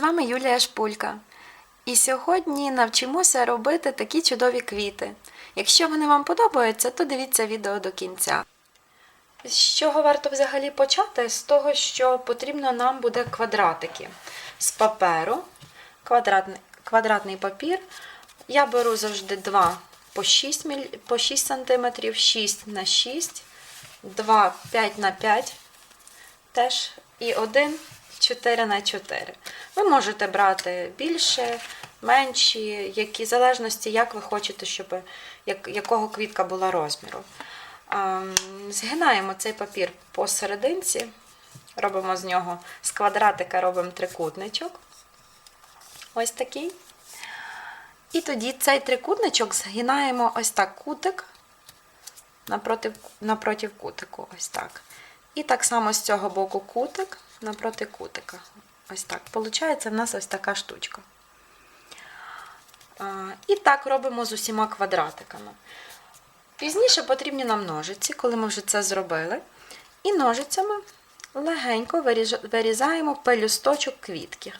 вами Юлія Шпулька. І сьогодні навчимося робити такі чудові квіти. Якщо вони вам подобаються, то дивіться відео до кінця. З чого варто взагалі почати? З того, що потрібно нам буде квадратики з паперу, квадратний, квадратний папір. Я беру завжди 2 по 6, міль... по 6 см, 6 на 6, 2 5 на 5 теж і 1 4 на 4. Ви можете брати більше, менші, які в залежності, як ви хочете, щоб як, якого квітка була розміру. Ем, Згинаємо цей папір посерединці, робимо з нього з квадратика робимо трикутничок. Ось такий. І тоді цей трикутничок згинаємо ось так кутик напроти, напроти кутику. Ось так. І так само з цього боку кутик напроти кутика. Ось так. Получається в нас ось така штучка. І так робимо з усіма квадратиками. Пізніше потрібні нам ножиці, коли ми вже це зробили. І ножицями легенько вирізаємо пелюсточок квітки.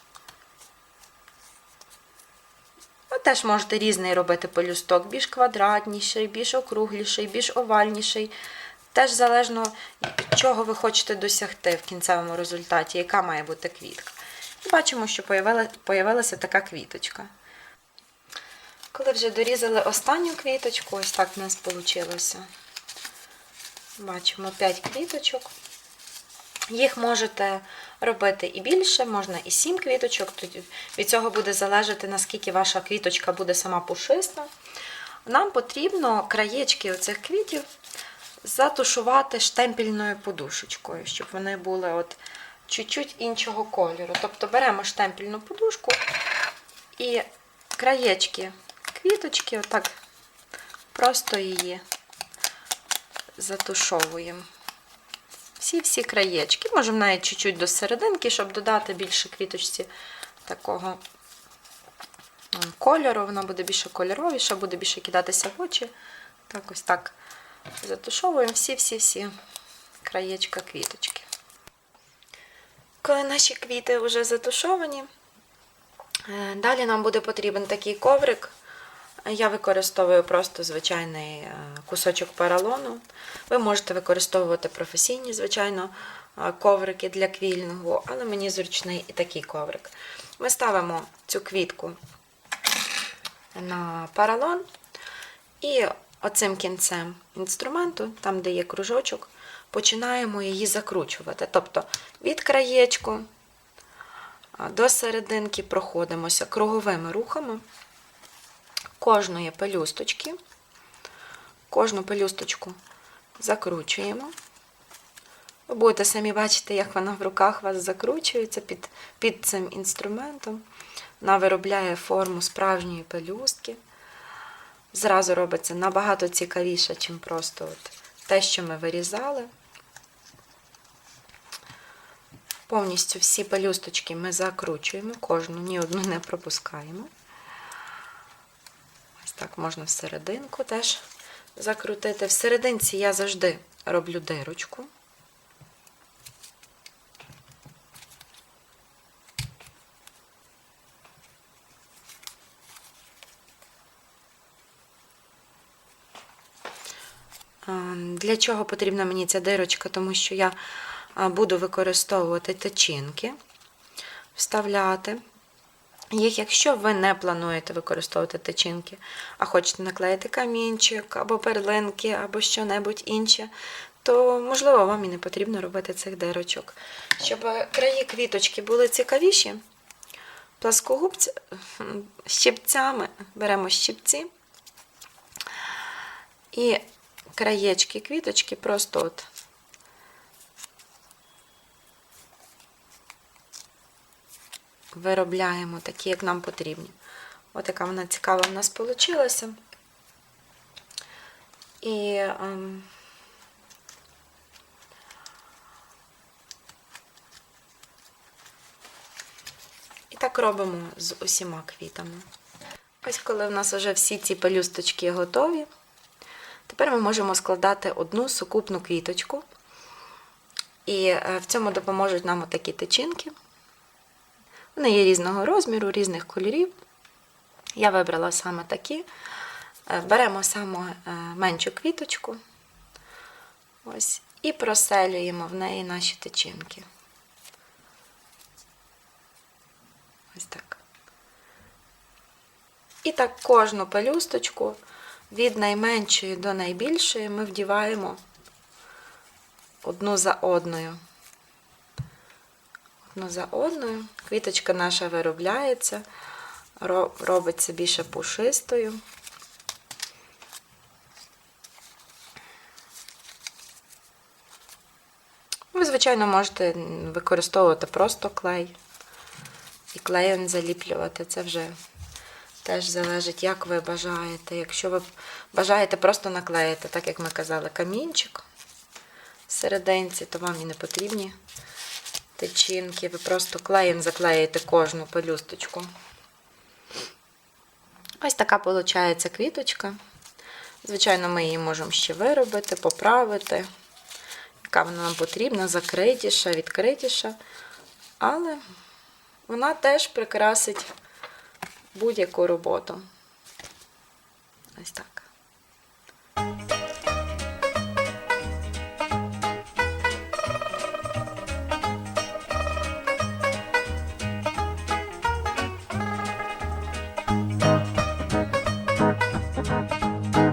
Ви теж можете різний робити пелюсток, більш квадратніший, більш округліший, більш овальніший. Теж залежно, чого ви хочете досягти в кінцевому результаті, яка має бути квітка. І бачимо, що появила- появилася така квіточка. Коли вже дорізали останню квіточку, ось так в нас вийшло. Бачимо 5 квіточок. Їх можете робити і більше, можна і 7 квіточок. Від цього буде залежати, наскільки ваша квіточка буде сама пушиста. Нам потрібно краєчки оцих квітів затушувати штемпельною подушечкою, щоб вони були от чуть-чуть іншого кольору. Тобто беремо штемпельну подушку і краєчки квіточки, отак просто її затушовуємо. Всі-всі краєчки. Можемо навіть чуть-чуть до серединки, щоб додати більше квіточці такого кольору. Вона буде більше кольоровіша, буде більше кидатися в очі. Так, ось так затушовуємо всі-всі-всі краєчка квіточки. Коли наші квіти вже затушовані, е, далі нам буде потрібен такий коврик. Я використовую просто звичайний е, кусочок поролону. Ви можете використовувати професійні, звичайно, е, коврики для квілінгу, але мені зручний і такий коврик. Ми ставимо цю квітку на поролон і оцим кінцем інструменту, там, де є кружочок, починаємо її закручувати. Тобто від краєчку до серединки проходимося круговими рухами кожної пелюсточки. Кожну пелюсточку закручуємо. Ви будете самі бачити, як вона в руках у вас закручується під, під цим інструментом. Вона виробляє форму справжньої пелюстки. Зразу робиться набагато цікавіше, чим просто от те, що ми вирізали. Повністю всі пелюсточки ми закручуємо, кожну, ні одну не пропускаємо. Ось так можна всерединку теж закрутити. В серединці я завжди роблю дирочку. Для чого потрібна мені ця дирочка? Тому що я буду використовувати течінки, вставляти їх, якщо ви не плануєте використовувати течінки, а хочете наклеїти камінчик, або перлинки, або що-небудь інше, то, можливо, вам і не потрібно робити цих дирочок. Щоб краї квіточки були цікавіші, пласкогубці щипцями беремо щипці і краєчки квіточки просто от виробляємо такі, як нам потрібні. Ось яка вона цікава в нас вийшла. І ем, і так робимо з усіма квітами. Ось коли в нас вже всі ці пелюсточки готові, тепер ми можемо складати одну сукупну квіточку. І е, в цьому допоможуть нам отакі тичинки. Вони є різного розміру, різних кольорів. Я вибрала саме такі. Е, Беремо саме е, меншу квіточку. Ось, і проселюємо в неї наші тичинки. Ось так. І так кожну пелюсточку від найменшої до найбільшої ми вдіваємо одну за одною. Одну за одною. Квіточка наша виробляється, робиться більше пушистою. Ви, звичайно, можете використовувати просто клей і клеєм заліплювати. Це вже теж залежить, як ви бажаєте. Якщо ви бажаєте просто наклеїти, так як ми казали, камінчик в серединці, то вам і не потрібні тичинки. Ви просто клеєм заклеїте кожну пелюсточку. Ось така виходить квіточка. Звичайно, ми її можемо ще виробити, поправити. Яка вона нам потрібна, закритіша, відкритіша. Але вона теж прикрасить будь-яку роботу. Ось так.